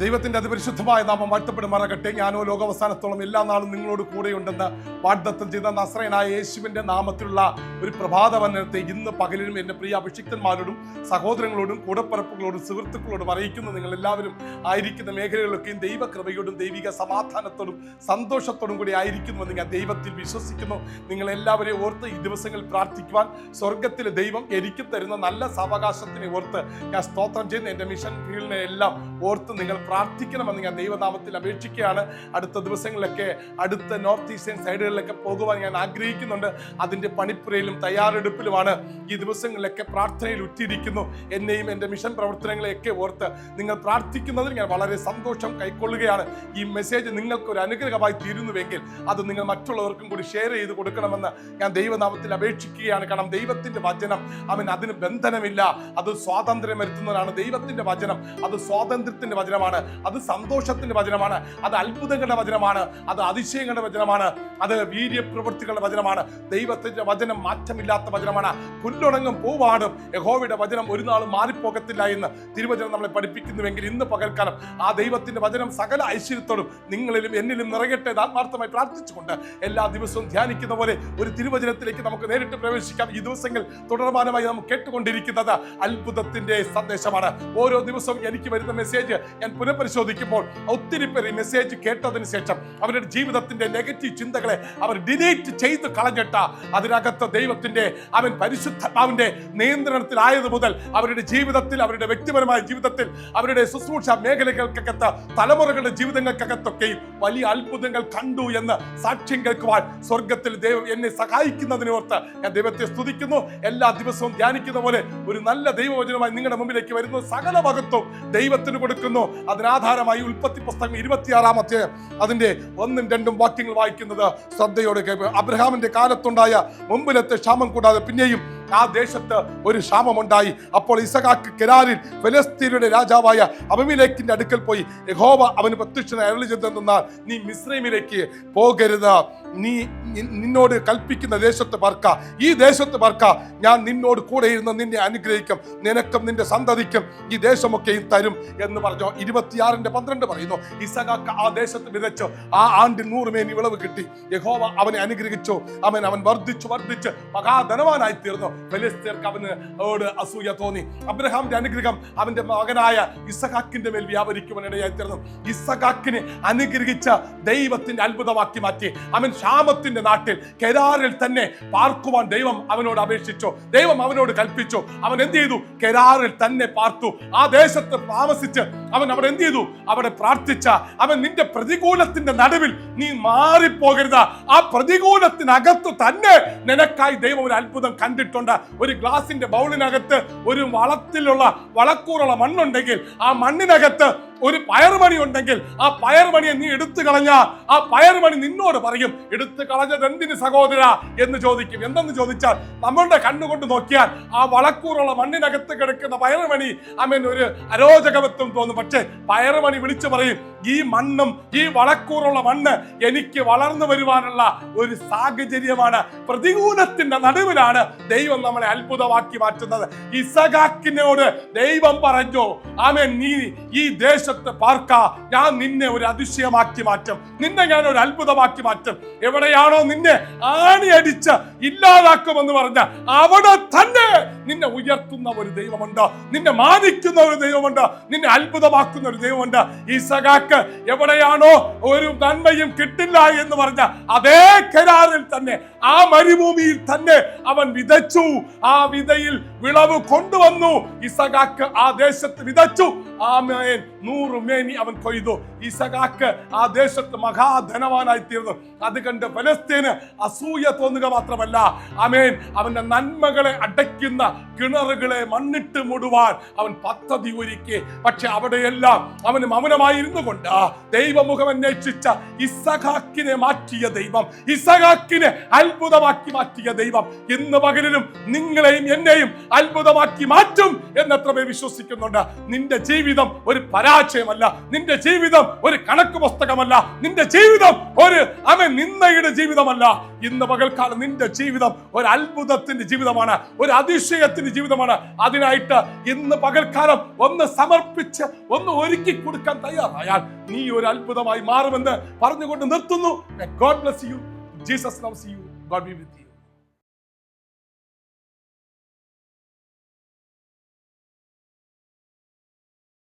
ദൈവത്തിന്റെ അതിപരിശുദ്ധമായ നാമം വാഴ്ത്തപ്പെടുമാറാകട്ടെ. ഞാനോ ലോകാവസാനത്തോളം എല്ലാ നാളും നിങ്ങളോട് കൂടെയുണ്ടെന്ന് വാഗ്ദത്തം ചെയ്ത നസ്രയനായ യേശുവിന്റെ നാമത്തിലുള്ള ഒരു പ്രഭാത വന്ദനത്തെ ഇന്ന് പകലിലും എന്റെ പ്രിയ അഭിഷിക്തന്മാരോടും സഹോദരങ്ങളോടും കൂടപ്പറപ്പുകളോടും സുഹൃത്തുക്കളോടും അറിയിക്കുന്ന നിങ്ങൾ എല്ലാവരും ആയിരിക്കുന്ന മേഖലകളിലൊക്കെയും ദൈവകൃപയോടും ദൈവിക സമാധാനത്തോടും സന്തോഷത്തോടും കൂടി ആയിരിക്കുന്നുവെന്ന് ഞാൻ ദൈവത്തിൽ വിശ്വസിക്കുന്നു. നിങ്ങൾ എല്ലാവരെയും ഓർത്ത് ഈ ദിവസങ്ങളിൽ പ്രാർത്ഥിക്കുവാൻ സ്വർഗത്തിലെ ദൈവം എനിക്ക് തരുന്ന നല്ല സാവകാശത്തിനെ ഓർത്ത് ഞാൻ സ്തോത്രം ചെയ്യുന്ന. എന്റെ മിഷൻ ഫീൽഡിനെ എല്ലാം ഓർത്ത് നിങ്ങൾ പ്രാർത്ഥിക്കണമെന്ന് ഞാൻ ദൈവനാമത്തിൽ അപേക്ഷിക്കുകയാണ്. അടുത്ത ദിവസങ്ങളിലൊക്കെ അടുത്ത നോർത്ത് ഈസ്റ്റേൺ സൈഡുകളിലൊക്കെ പോകുവാൻ ഞാൻ ആഗ്രഹിക്കുന്നുണ്ട്. അതിന്റെ പണിപ്പുരയിലും തയ്യാറെടുപ്പിലുമാണ് ഈ ദിവസങ്ങളിലൊക്കെ പ്രാർത്ഥനയിൽ ഉറ്റിരിക്കുന്നു എന്നെയും എന്റെ മിഷൻ പ്രവർത്തനങ്ങളെയൊക്കെ ഓർത്ത് നിങ്ങൾ പ്രാർത്ഥിക്കുന്നതിൽ ഞാൻ വളരെ സന്തോഷം കൈക്കൊള്ളുകയാണ്. ഈ മെസ്സേജ് നിങ്ങൾക്ക് ഒരു അനുഗ്രഹമായി തീരുന്നുവെങ്കിൽ അത് നിങ്ങൾ മറ്റുള്ളവർക്കും കൂടി ഷെയർ ചെയ്ത് കൊടുക്കണമെന്ന് ഞാൻ ദൈവനാമത്തിൽ അപേക്ഷിക്കുകയാണ്. കാരണം ദൈവത്തിന്റെ വചനം അവൻ അതിന് ബന്ധനമില്ല. അത് സ്വാതന്ത്ര്യം വരുത്തുന്നതാണ് ദൈവത്തിന്റെ വചനം. അത് സ്വാതന്ത്ര്യത്തിന്റെ വചനമാണ് അത് സന്തോഷത്തിന്റെ വചനമാണ് അത് അത്ഭുതങ്ങളുടെ വചനമാണ് അത് അതിശയങ്ങളുടെ വചനമാണ് അത് വീര്യപ്രവൃത്തികളുടെ വചനമാണ് ദൈവത്തിന്റെ വചനം മാറ്റമില്ലാത്ത വചനമാണ്. പുല്ലുടങ്ങും പൂവാടും. യഹോവയുടെ വചനം ഒരു നാളും മാറിപ്പോകത്തില്ല എന്ന് തിരുവചനം നമ്മളെ പഠിപ്പിക്കുന്നുവെങ്കിൽ ഇന്ന് പകൽക്കാലം ആ ദൈവത്തിന്റെ വചനം സകല ഐശ്വര്യത്തോടും നിങ്ങളിലും എന്നിലും നിറയട്ടെ ആത്മാർത്ഥമായി പ്രാർത്ഥിച്ചുകൊണ്ട് എല്ലാ ദിവസവും ധ്യാനിക്കുന്ന പോലെ ഒരു തിരുവചനത്തിലേക്ക് നമുക്ക് നേരിട്ട് പ്രവേശിക്കാം. ഈ ദിവസങ്ങൾ തുടർമാനമായി നമുക്ക് കേട്ടുകൊണ്ടിരിക്കുന്നത് അത്ഭുതത്തിന്റെ സന്ദേശമാണ്. ഓരോ ദിവസവും എനിക്ക് വരുന്ന മെസ്സേജ് ഞാൻ പുനഃപരിശോധിക്കുമ്പോൾ ഒത്തിരി പേർ ഈ മെസ്സേജ് കേട്ടതിന് ശേഷം അവരുടെ ജീവിതത്തിന്റെ നെഗറ്റീവ് ചിന്തകളെ അവർ ഡിലീറ്റ് ചെയ്ത് കളഞ്ഞിട്ട അതിനകത്ത് ദൈവത്തിന്റെ അവൻ പരിശുദ്ധാത്മാവിന്റെ നിയന്ത്രണത്തിലായത് മുതൽ അവരുടെ ജീവിതത്തിൽ അവരുടെ വ്യക്തിപരമായ ജീവിതത്തിൽ അവരുടെ ശുശ്രൂഷ മേഖലകൾക്കകത്ത് തലമുറകളുടെ ജീവിതങ്ങൾക്കകത്തൊക്കെയും വലിയ അത്ഭുതങ്ങൾ കണ്ടു എന്ന് സാക്ഷ്യം കേൾക്കുവാൻ സ്വർഗത്തിൽ ദൈവം എന്നെ സഹായിക്കുന്നതിനെ ഓർത്ത് ഞാൻ ദൈവത്തെ സ്തുതിക്കുന്നു. എല്ലാ ദിവസവും ധ്യാനിക്കുന്ന പോലെ ഒരു നല്ല ദൈവവചനമായി നിങ്ങളുടെ മുമ്പിലേക്ക് വരുന്നു സകല മഹത്വം ദൈവത്തിന് കൊടുക്കുന്നു. അതിനാധാരമായി ഉൽപ്പത്തി പുസ്തകം ഇരുപത്തിയാറാമത്തെ അതിന്റെ ഒന്നും രണ്ടും വാക്യങ്ങൾ വായിക്കുന്നത് ശ്രദ്ധയോടെ അബ്രഹാമിന്റെ കാലത്തുണ്ടായ മുമ്പിലത്തെ ക്ഷാമം കൂടാതെ പിന്നെയും ആ ദേശത്ത് ഒരു ക്ഷാമമുണ്ടായി. അപ്പോൾ ഇസഖാക്ക് കെരാറിൽ ഫലസ്തീനയുടെ രാജാവായ അബമിലേക്കിന്റെ അടുക്കൽ പോയി. യഹോവ അവന് പ്രത്യക്ഷനായി അരുളി ചെന്നാൽ നീ മിസ്രൈമിലേക്ക് പോകരുത്. നീ നിന്നോട് കൽപ്പിക്കുന്ന ദേശത്ത് പാർക്ക ഈ ദേശത്ത് പാർക്ക ഞാൻ നിന്നോട് കൂടെ ഇരുന്ന് നിന്നെ അനുഗ്രഹിക്കും. നിനക്കും നിന്റെ സന്തതിക്കും ഈ ദേശമൊക്കെയും തരും എന്ന് പറഞ്ഞു. ഇരുപത്തിയാറിന്റെ പന്ത്രണ്ട് പറയുന്നു. ഇസഹാക്ക് ആ ദേശത്ത് വിതച്ചു. ആ ആണ്ടിൽ നൂറ് മേനി വിളവ് കിട്ടി. യഹോവ അവനെ അനുഗ്രഹിച്ചു. അവൻ അവൻ വർദ്ധിച്ചു വർദ്ധിച്ച് മഹാധനവാനായി തീർന്നു. ഫലിസ്തീർക്ക് അവന് ഓട് അസൂയ തോന്നി. അബ്രഹാമിന്റെ അനുഗ്രഹം അവന്റെ മകനായ ഇസഹാക്കിന്റെ മേൽ വ്യാപരിക്കുവാൻ ഇടയായി തീർന്നു. ഇസഹാക്കിനെ അനുഗ്രഹിച്ച ദൈവത്തിന്റെ അത്ഭുതമാക്കി മാറ്റി. അവൻ ക്ഷാമത്തിന്റെ നാട്ടിൽ കെരാറിൽ തന്നെ പാർക്കുവാൻ ദൈവം അവനോട് അപേക്ഷിച്ചു. ദൈവം അവനോട് കൽപ്പിച്ചു. അവൻ എന്ത് ചെയ്തു? കെരാറിൽ തന്നെ പാർത്തു. ആ ദേശത്ത് താമസിച്ച് അവൻ അവിടെ എന്ത് ചെയ്തു? അവിടെ പ്രാർത്ഥിച്ച. അവൻ നിന്റെ പ്രതികൂലത്തിന്റെ നടുവിൽ നീ മാറിപ്പോകരുത്. ആ പ്രതികൂലത്തിനകത്ത് തന്നെ നിനക്കായി ദൈവം ഒരു അത്ഭുതം കണ്ടിട്ടുണ്ട്. ഒരു ഗ്ലാസിന്റെ ബൗളിനകത്ത് ഒരു വളത്തിലുള്ള വളക്കൂറുള്ള മണ്ണുണ്ടെങ്കിൽ ആ മണ്ണിനകത്ത് ഒരു പയറുമണി ഉണ്ടെങ്കിൽ ആ പയറുമണിയെ നീ എടുത്തു കളഞ്ഞാൽ ആ പയറുമണി നിന്നോട് പറയും എടുത്തു കളഞ്ഞത് എന്തിന് സഹോദര? എന്ന് ചോദിക്കും. എന്തെന്ന് ചോദിച്ചാൽ നമ്മളുടെ കണ്ണുകൊണ്ട് നോക്കിയാൽ ആ വളക്കൂറുള്ള മണ്ണിനകത്ത് കിടക്കുന്ന പയറുമണി അമ്മൻ ഒരു അരോചകത്വം തോന്നും. പക്ഷേ പയറുമണി വിളിച്ചു പറയും ഈ മണ്ണും ഈ വളക്കൂറുള്ള മണ്ണ് എനിക്ക് വളർന്നു വരുവാനുള്ള ഒരു സാഹചര്യമാണ്. പ്രതികൂലത്തിന്റെ നടുവിലാണ് ദൈവം നമ്മളെ അത്ഭുതമാക്കി മാറ്റുന്നത്. ഇസഖാക്കിനോട് ദൈവം പറഞ്ഞു ആമേൻ. നീ ഈ ദേശത്ത് പാർക്ക. ഞാൻ നിന്നെ ഒരു അതിശയമാക്കി മാറ്റും. നിന്നെ ഞാൻ ഒരു അത്ഭുതമാക്കി മാറ്റും. എവിടെയാണോ നിന്നെ ആണിയടിച്ച് ഇല്ലാതാക്കുമെന്ന് പറഞ്ഞ അവിടെ തന്നെ നിന്നെ ഉയർത്തുന്ന ഒരു ദൈവമുണ്ട്. നിന്നെ മാനിക്കുന്ന ഒരു ദൈവമുണ്ട്. നിന്നെ അത്ഭുതമാക്കുന്ന ഒരു ദൈവമുണ്ട്. ഈ സഖാക്ക് എവിടെയാണോ ഒരു നന്മയും കിട്ടില്ല എന്ന് പറഞ്ഞ അതേ കരാറിൽ തന്നെ ആ മരുഭൂമിയിൽ തന്നെ അവൻ വിതച്ചു. ആ വിതയിൽ വിളവ് കൊണ്ടുവന്നു. ഇസഖാക്ക് ആ ദേശത്ത് വിതച്ചു ആമേൻ. നൂറ് മേനി അവൻ കൊയ്തു. ഇസഖാക്ക് ആ ദേശത്ത് മഹാധനവാനായി തീർന്നു അത് കണ്ട് ഫലസ്തീന് അസൂയ തോന്നുക മാത്രമല്ല. ആമേൻ. അവന്റെ നന്മകളെ അടയ്ക്കുന്ന കിണറുകളെ മണ്ണിട്ട് മുടുവാൻ അവൻ പദ്ധതി ഒരുക്കി. പക്ഷെ അവിടെയെല്ലാം അവന് മൗനമായിരുന്നു കൊണ്ട് ദൈവമുഖം അന്വേഷിച്ച ഇസഖാക്കിനെ മാറ്റിയ ദൈവം ഇസഖാക്കിനെ അത്ഭുതമാക്കി മാറ്റിയ ദൈവം ഇന്ന് പകലിലും നിങ്ങളെയും എന്നെയും അത്ഭുതമാക്കി മാറ്റും എന്നത്രമേ വിശ്വസിക്കുന്നുണ്ട്. നിന്റെ ജീവിതം ഒരു പരാജയമല്ല. നിന്റെ ജീവിതം ഒരു കണക്ക് പുസ്തകമല്ല. നിന്റെ ജീവിതം ഒരു അമ നിന്ദയുടെ ജീവിതമല്ല. ഇന്ന് പകൽക്കാലം നിന്റെ ജീവിതം ഒരു അത്ഭുതത്തിന്റെ ജീവിതമാണ്. ഒരു അതിശയത്തിന്റെ ജീവിതമാണ്. അതിനായിട്ട് ഇന്ന് പകൽക്കാലം ഒന്ന് സമർപ്പിച്ച് ഒന്ന് ഒരുക്കി കൊടുക്കാൻ തയ്യാറായാൽ നീ ഒരു അത്ഭുതമായി മാറുമെന്ന് പറഞ്ഞുകൊണ്ട് നിർത്തുന്നു. God bless you Jesus loves you God be with you